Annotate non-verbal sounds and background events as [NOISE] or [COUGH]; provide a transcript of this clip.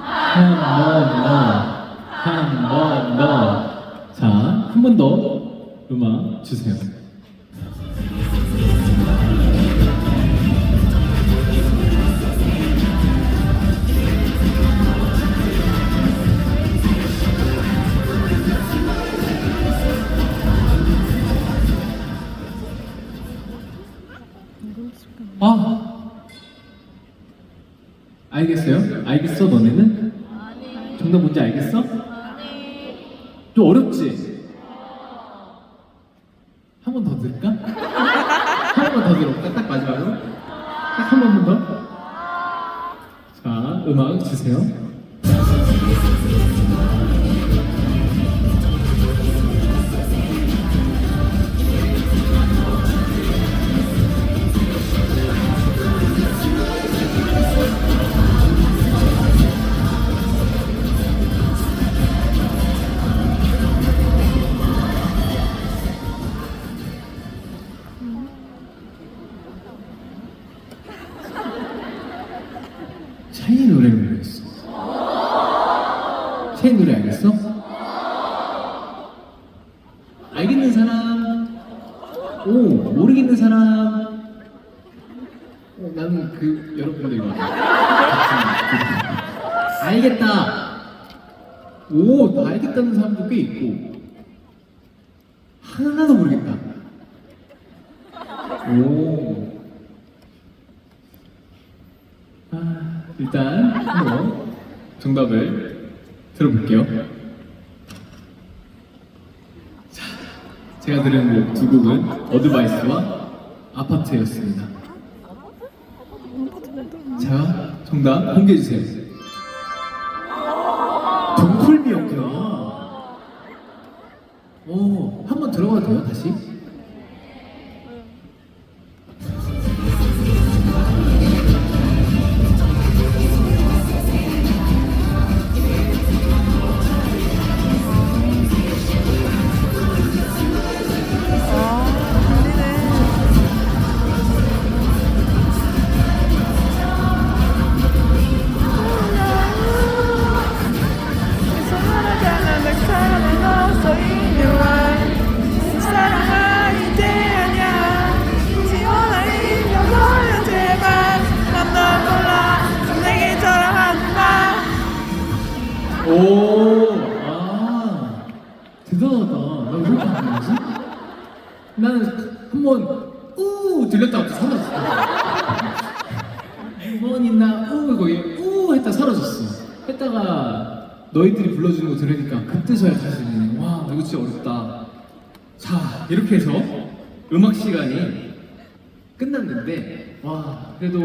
한번 더. 한번 더. 자, 한 번 더 음악 주세요. 아, 알겠어요? 알겠어, 너네는? 정답 뭔지 알겠어? 좀 어렵지? 한 번 더 들을까? [LAUGHS] 한 번 더 들어볼까? 딱 마지막으로? 딱 한 번만 더? 자, 음악 주세요. 샤이 노래를 불렀어. 샤이 노래 알겠어? 알겠는 사람? 오, 모르겠는 사람? 어, 나는 그 여러분들과 같은 알겠다. 오, 다 알겠다는 사람도 꽤 있고 하나도 모르겠다. 오. 아, 일단 한번 정답을 들어볼게요. 자, 제가 들은 곡두 곡은 어드바이스와 아파트였습니다. 자, 정답 공개해 주세요. 동풀미였구나. 오, 한번 들어가도 돼요, 다시? 오, 아, 대단하다. 나왜 이렇게 안 되지? 나는 한번 우 들렸다가 또 사라졌어. 두번 있나 우 거기 우 했다 사라졌어. 했다가 너희들이 불러주는 거 들으니까 그때서야 다시 와 이거 진짜 어렵다. 자 이렇게 해서 음악 시간이 끝났는데 와 그래도